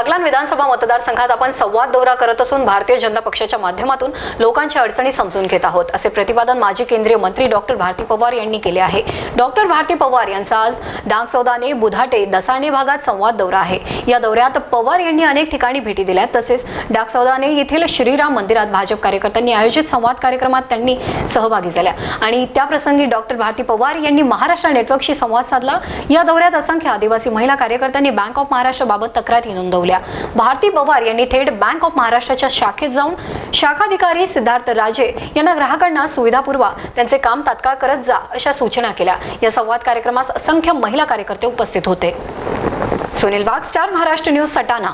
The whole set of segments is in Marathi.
बागलान विधानसभा मतदारसंघात आपण संवाद दौरा करत असून भारतीय जनता पक्षाच्या माध्यमातून लोकांच्या अडचणी समजून घेत आहोत. असे प्रतिपादन माजी केंद्रीय मंत्री डॉक्टर भारती पवार यांनी केले आहे. डॉक्टर भारती पवार यांचा आज डांग सौदाने बुधाटे दसाणे भागात संवाद दौरा आहे. या दौऱ्यात पवार यांनी अनेक ठिकाणी भेटी दिल्या तसेच डाक सौदाने येथील श्रीराम मंदिरात भाजप कार्यकर्त्यांनी आयोजित संवाद कार्यक्रमात त्यांनी सहभागी झाल्या. आणि त्याप्रसंगी डॉक्टर भारती पवार यांनी महाराष्ट्र नेटवर्कशी संवाद साधला. या दौऱ्यात असंख्य आदिवासी महिला कार्यकर्त्यांनी बँक ऑफ महाराष्ट्राबाबत तक्रारी नोंदवल्या भारती पवार यांनी थेट बँक ऑफ महाराष्ट्राच्या शाखेत जाऊन शाखाधिकारी सिद्धार्थ राजे यांना ग्राहकांना सुविधा पुरवा त्यांचे काम तात्काळ करत जा अशा सूचना केल्या. या संवाद कार्यक्रमास असंख्य महिला कार्यकर्ते उपस्थित होते. Sunil Wagh star Maharashtra news Satana.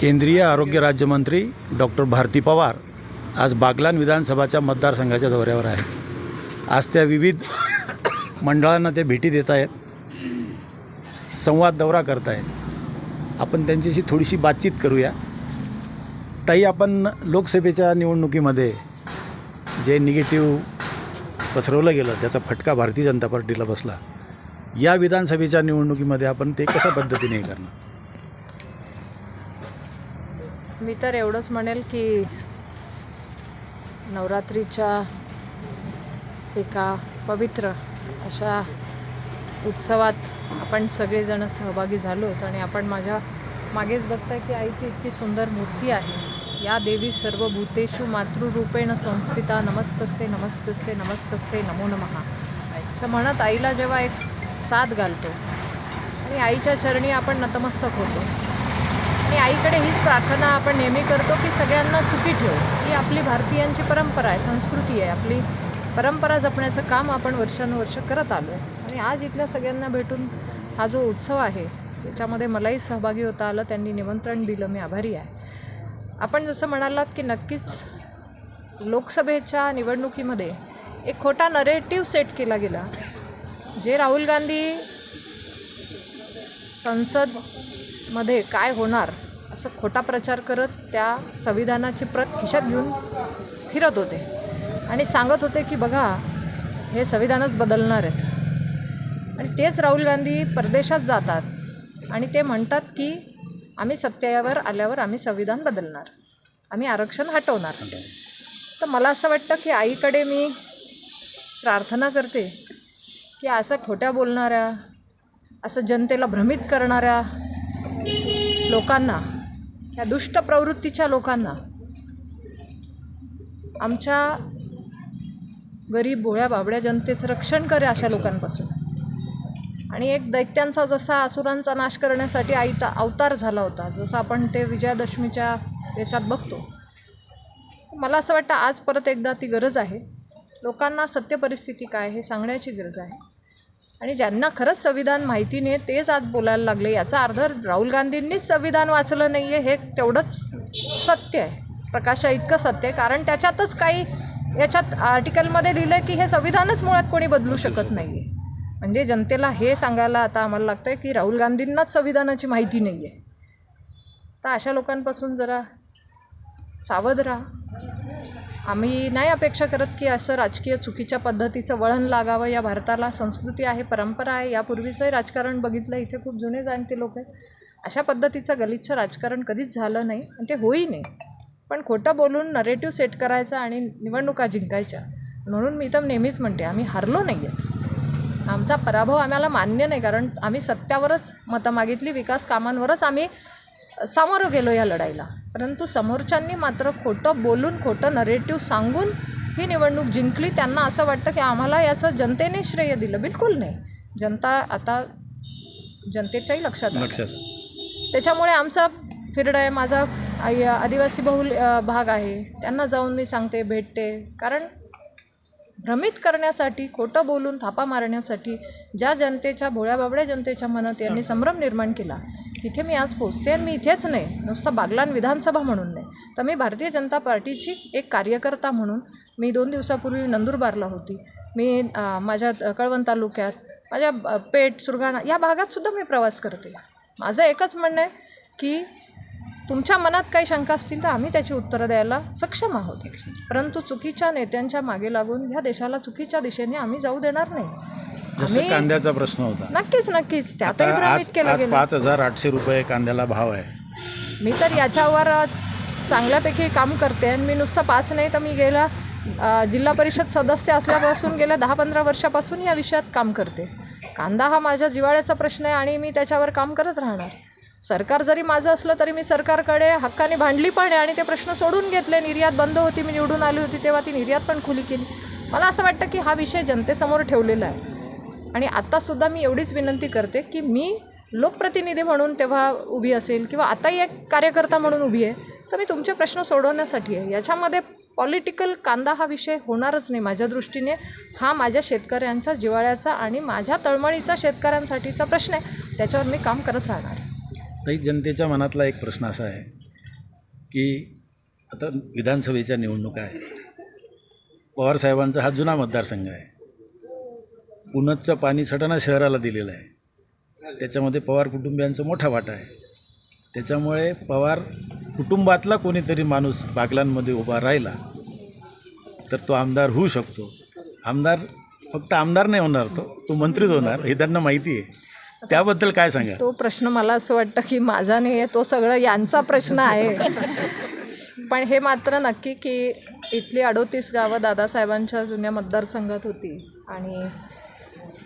केंद्रीय आरोग्य राज्यमंत्री डॉक्टर भारती पवार आज बागलान विधानसभाच्या मतदारसंघाच्या दौऱ्यावर आहे. आज त्या विविध मंडळांना ते भेटी देत आहेत संवाद दौरा करत आहेत आपण त्यांच्याशी थोडीशी बातचीत करूया. ताई आपण लोकसभेच्या निवडणुकीमध्ये जे निगेटिव्ह पसरवलं गेलं त्याचा फटका भारतीय जनता पार्टीला बसला. या विधानसभेच्या निवडणुकीमध्ये आपण ते कशा पद्धतीने हे करणार? मी तर एवढंच म्हणेल की नवरात्रीच्या एका पवित्र अशा उत्सवात आपण सगळेजण सहभागी झालो आहोत आणि आपण माझ्या मागेच बघताय की आईची इतकी सुंदर मूर्ती आहे. या देवी सर्व भूतेषु मातृरूपेण संस्थिता नमस्तसे नमस्तसे नमस्तसे नमो नमः. असं म्हणत आईला जेव्हा एक साथ घालतो आणि आईच्या चरणी आपण नतमस्तक होतो. आणि आईकडे हीच प्रार्थना आपण नेहमी करतो की सगळ्यांना सुखी ठेवू. ही आपली भारतीयांची परंपरा आहे संस्कृती आहे. आपली परंपरा जपण्याचं काम आपण वर्षानुवर्ष करत आलो आहे. आणि आज इथल्या सगळ्यांना भेटून हा जो उत्सव आहे त्याच्यामध्ये मलाही सहभागी होता आलं त्यांनी निमंत्रण दिलं मी आभारी आहे. आपण जसं म्हणालात की नक्कीच लोकसभेच्या निवडणुकीमध्ये एक खोटा नरेटिव्ह सेट केला गेला जे राहुल गांधी संसदमध्ये काय होणार असं खोटा प्रचार करत त्या संविधानाची प्रत खिशात घेऊन फिरत होते. आणि सांगत होते की बघा हे संविधानच बदलणार आहेत. आणि तेच राहुल गांधी परदेशात जातात आणि ते म्हणतात की आम्ही सत्तेवर आल्यावर आम्ही संविधान बदलणार. आम्ही आरक्षण हटवणार. तर मला असं वाटतं की आईकडे मी प्रार्थना करते की असं खोट्या बोलणाऱ्या असं जनतेला भ्रमित करणाऱ्या लोकांना ह्या दुष्ट प्रवृत्तीच्या लोकांना. आमच्या गरीब भोळ्या बाबड्या जनतेचं रक्षण करे अशा लोकांपासून. आणि एक दैत्यांचा जसा असुरांचा नाश करण्यासाठी आईता अवतार झाला होता जसं आपण ते विजयादशमीच्या याच्यात बघतो. मला असं वाटतं आज परत एकदा ती गरज आहे. लोकांना सत्य परिस्थिती काय हे सांगण्याची गरज आहे. आणि ज्यांना खरंच संविधान माहिती नाही तेच आज बोलायला लागले याचा अर्थ राहुल गांधींनीच संविधान वाचलं नाही आहे हे तेवढंच सत्य आहे. प्रकाशा इतकं सत्य आहे कारण त्याच्यातच काही याच्यात आर्टिकलमध्ये लिहिलं आहे की हे संविधानच मुळात कोणी बदलू शकत नाही आहे म्हणजे जनतेला हे सांगायला आता आम्हाला लागतं आहे की राहुल गांधींनाच संविधानाची माहिती नाही आहे तर अशा लोकांपासून जरा सावध राहा. आम्ही नाही अपेक्षा करत की असं राजकीय चुकीच्या पद्धतीचं वळण लागावं. या भारताला संस्कृती आहे परंपरा आहे यापूर्वीचंही राजकारण बघितलं. इथे खूप जुने जाणते लोक आहेत. अशा पद्धतीचं गलिच्छ राजकारण कधीच झालं नाही आणि ते होई नाही. पण खोटं बोलून नरेटिव्ह सेट करायचा आणि निवडणुका जिंकायच्या. म्हणून मी तर नेहमीच म्हणते आम्ही हरलो नाही आहे आमचा पराभव आम्हाला मान्य नाही कारण आम्ही सत्यावरच मतं मागितली विकास कामांवरच आम्ही सामोरं गेलो या लढाईला. परंतु समोरच्यांनी मात्र खोटं बोलून खोटं नरेटिव्ह सांगून ही निवडणूक जिंकली. त्यांना असं वाटतं की आम्हाला याचं जनतेने श्रेय दिलं. बिलकुल नाही. जनता आता जनतेच्याही लक्षात आलं. लक्षात. त्याच्यामुळे आमचा फिरड आहे. माझा आदिवासी बहुल अ, भाग आहे. त्यांना जाऊन मी सांगते भेटते. कारण भ्रमित करण्यासाठी खोटं बोलून थापा मारण्यासाठी ज्या जनतेच्या भोळ्या बाबड्या जनतेच्या मनात यांनी संभ्रम निर्माण केला तिथे मी आज पोचते आणि मी इथेच नाही नुसतं बागलान विधानसभा म्हणून नाही. तर मी भारतीय जनता पार्टीची एक कार्यकर्ता म्हणून मी दोन दिवसापूर्वी नंदुरबारला होती. मी माझ्या कळवण तालुक्यात माझ्या पेठ सुरगाणा या भागात सुद्धा मी प्रवास करते. माझं एकच म्हणणं आहे की तुमच्या मनात काही शंका असतील तर आम्ही त्याची उत्तरं द्यायला सक्षम आहोत. परंतु चुकीच्या नेत्यांच्या मागे लागून ह्या देशाला चुकीच्या दिशेने आम्ही जाऊ देणार नाही. जसं कांद्याचा प्रश्न होता. नक्कीच नक्कीच. आता त्यातही भ्रमित केलं गेलं. पाच हजार आठशे रुपये कांद्याला भाव आहे. मी तर याच्यावर चांगल्यापैकी काम करते. आणि मी नुसतं पाच नाही तर मी गेल्या अ, जिल्हा परिषद सदस्य असल्यापासून गेल्या दहा पंधरा वर्षापासून या विषयात काम करते. कांदा हा माझ्या जिवाळ्याचा प्रश्न आहे आणि मी त्याच्यावर काम करत राहणार. सरकार जरी माझं असलं तरी मी सरकारकडे हक्काने भांडली पण आहे आणि ते प्रश्न सोडून घेतले. निर्यात बंद होती मी निवडून आली होती तेव्हा ती निर्यात पण खुली केली. मला असं वाटतं की हा विषय जनतेसमोर ठेवलेला आहे. आणि आत्तासुद्धा मी एवढीच विनंती करते की मी लोकप्रतिनिधी म्हणून तेव्हा उभी असेल किंवा आताही एक कार्यकर्ता म्हणून उभी आहे तर मी तुमचे प्रश्न सोडवण्यासाठी आहे. याच्यामध्ये पॉलिटिकल कांदा हा विषय होणारच नाही माझ्या दृष्टीने. हा माझ्या शेतकऱ्यांचा जिवाळ्याचा आणि माझ्या तळमळीचा शेतकऱ्यांसाठीचा प्रश्न आहे. त्याच्यावर मी काम करत राहणार. ताई जनतेच्या मनातला एक प्रश्न असा आहे की आता विधानसभेच्या निवडणुका आहेत. पवारसाहेबांचा हा जुना मतदारसंघ आहे. पुनतचं पाणी सटाणा शहराला दिलेलं आहे. त्याच्यामध्ये पवार कुटुंबियांचा मोठा वाटा आहे. त्याच्यामुळे पवार कुटुंबातला कोणीतरी माणूस बागलांमध्ये उभा राहिला तर तो आमदार होऊ शकतो. आमदार फक्त आमदार नाही होणार तो तो मंत्रीच होणार हे त्यांना माहिती आहे. त्याबद्दल काय सांगा तो प्रश्न मला असं वाटतं की माझा नाही आहे तो सगळं यांचा प्रश्न आहे. पण हे मात्र नक्की की इथली अडोतीस गावं दादासाहेबांच्या जुन्या मतदारसंघात होती. आणि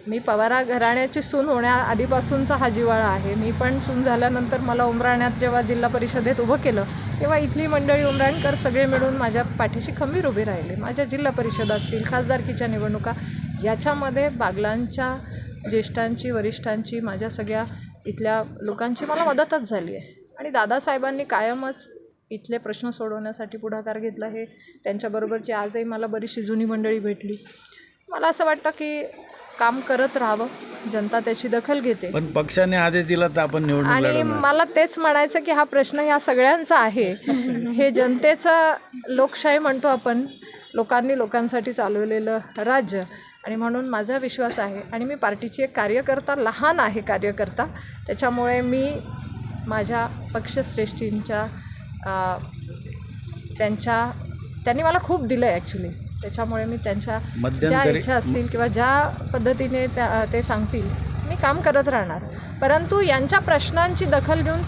मी पवारा घराण्याची सून होण्या आधीपासूनचा हा जिवाळा आहे. मी पण सून झाल्यानंतर मला उमराण्यात जेव्हा जिल्हा परिषदेत उभं केलं तेव्हा इथली मंडळी उमराणकर सगळे मिळून माझ्या पाठीशी खंबीर उभे राहिले. माझ्या जिल्हा परिषद असतील खासदारकीच्या निवडणुका याच्यामध्ये बागलांच्या ज्येष्ठांची वरिष्ठांची माझ्या सगळ्या इथल्या लोकांची मला मदतच झाली आहे. आणि दादासाहेबांनी कायमच इथले प्रश्न सोडवण्यासाठी पुढाकार घेतला हे त्यांच्याबरोबरची आजही मला बरीचशी जुनी मंडळी भेटली. मला असं वाटतं की काम करत राहावं. जनता त्याची दखल घेते. पण पक्षाने आदेश दिला तर आपण निवडणूक आणि मला तेच म्हणायचं की हा प्रश्न या सगळ्यांचा आहे. हे जनतेचं लोकशाही म्हणतो आपण. लोकांनी लोकांसाठी चालवलेलं राज्य. आणि म्हणून माझा विश्वास आहे आणि मी पार्टीची एक कार्यकर्ता लहान आहे कार्यकर्ता. त्याच्यामुळे मी माझ्या पक्षश्रेष्ठींच्या त्यांच्या त्यांनी मला खूप दिलं आहे ॲक्च्युली त्याच्यामुळे मी त्यांच्या ज्या इच्छा असतील किंवा ज्या पद्धतीने त्या ते सांगतील मी काम करत राहणार. परंतु यांच्या प्रश्नांची दखल घेऊन ती